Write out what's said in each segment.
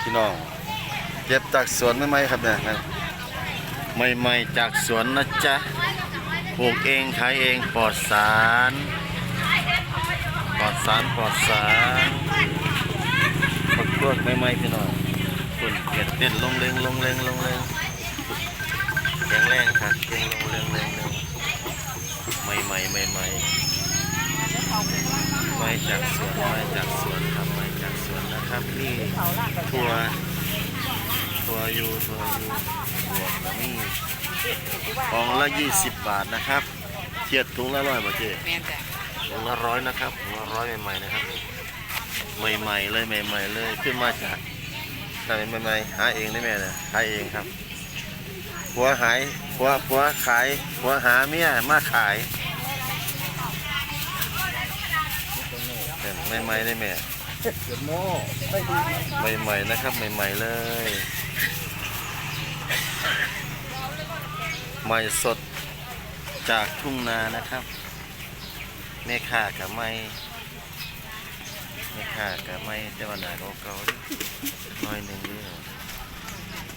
พี่น้องเก็บจากสวนใหม่ๆครับเนี่ยใหม่ๆจากสวนนะจ๊ะปลูกเองขายเองปลอดสารปลอดสารปลอดสารปักพวกใหม่ๆพี่น้องฝุ่นเก็ดเด็ดลงเลงลงเลงลงเลงแข็งแรงครับเก่งลงเลงเลงเลงใหม่ใหม่ใหม่ใหม่ไม่จากสวนไม่จากสวนครับไม่ จากสวนนะครับนี่ทัวทัวอยู่ทัวอยู่บวกนี่กองละ20บาทนะครับเทียดถุงละร้อยบาทเจ๊ถุงละร้อยนะครับถุงละร้อยใหม่ๆนะครับ ใหม่ๆเลยใหม่ ๆ เลยขึ้นมาจากทำใหม่ๆหาเองได้ไหมเนี่ยหาเองครับผัวหายผัวผัวขายผัวหาเมียมาขายเป็นใหม่ๆได้ไหม ใหม่ๆนะครับใหม่ๆเลยใหม่สดจากทุ่งนานะครับแม่ค้ากับไม่แม่ค้ากับไม่แต่ว่าหนาเก่าๆดิน้อยหนึ่งนี่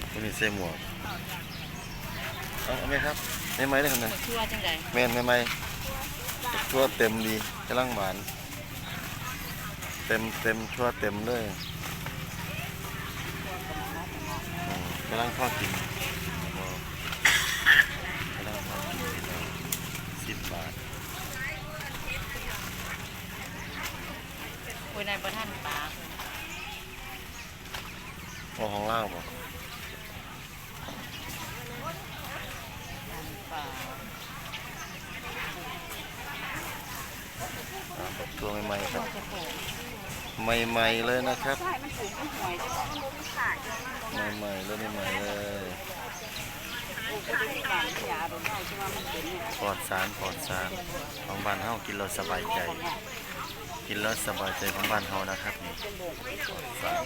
ไม่มีเสื้อหมวกเอาเอาไหมครับไม่ไหมได้ครับเนี่ยชั่วจังไดแม่นไม่ไหมทั่วเต็มดีกำลังหวานเต็มเต็มทั่วเต็มเลยกำลังพอดกินกำลังพอดกินสิบบาทโอ้ยนายบ่ทันปลาโอ้ของล่างบ่ปลาอ่าแบบตัวใหม่ๆครับ ใหม่ๆเลยนะครับ ใช่ มันปลูกมันหวยจะต้องมันบ่ขายจะมันใหม่ๆเลยใหม่ๆเลยปลูกก็ได้ปลาที่ยาโดนได้ใช่ว่ามันเป็นเนี่ยปลอดสารปลอดสารของบ้านเฮากินแล้วสบายใจ กินแล้วสบายใจของบ้านเฮานะครับนี่สาร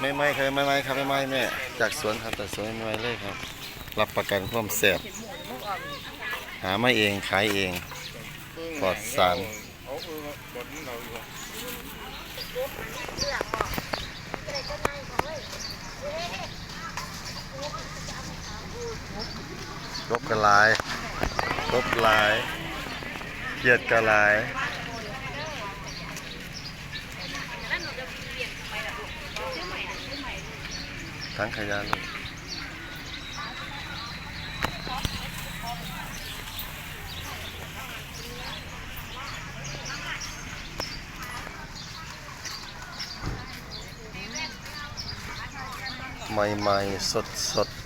ไม่ไม่เคยไม่ไม่ครับไม่ไม่แม่จากสวนครับจากสวนไม่ไม่เลยครับ รับประกันความแซ่บหามาเองขายเองปลอดสาร รบกระลายรบหลาย เกียดกระลายทั้งขยะลูก ใหม่ๆ สดๆ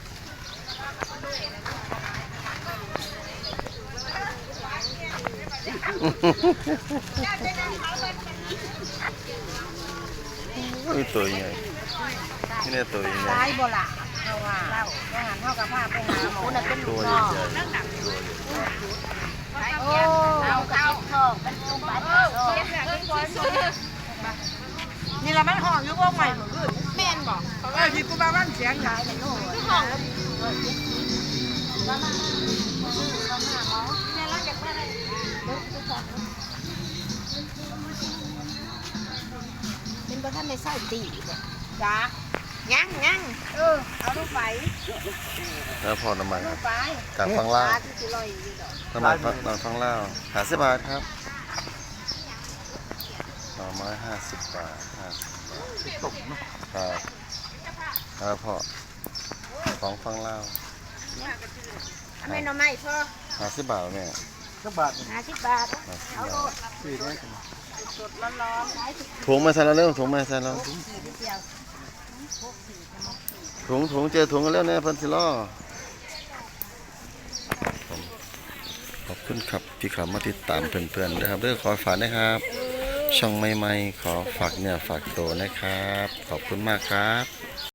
อุ้ยตัวใหญ่นี่นี่ตัวใหญ่ตายบ่ละเราว่าเราอาหารเท่ากับผ้าไปหาหมอน่ะเป็นตัวลูกใหนญ่อตัวใหญ่โอ้เอาเอาทองเป็นลูกบ้านนี่ละมันหองอยู่วงใหม่บ่คือแม่น อที่กูมาบ้านเสียงหลายนโลกห้องเป็นบ่ท่านในไส้ตีจ้ายังยังเออเอาลูกไปแล้วพอน้ำมันลูกไปจากฟังล่าที่สิลอยอยู่ดอกน้ำมันฟังน้ำฟังล่าหาสิบบาทครับหน่อไม้ห้าสิบบาทห้าสิบบาทครับ ครับพอของฟังล่าวทำไมหน่อไม้พ่อหาสิบบาทแม่ห้าสิบบาทหาสิบเอาโลบาทดสดๆร้อนๆขายสิบถุงมาใส่แล้วเร็วถุงมาใส่แล้วสี่เดียวถุงถุงเจอถุงกันแล้วเนี่ยเพันธิล่อผมขอบคุณครับที่เข้ามาติดตามเพื่อนๆนะครับเรื่องขอฝากนะครับ ช่องใหม่ๆขอฝากเนี่ยฝากตัวนะครับ ขอบคุณมากครับ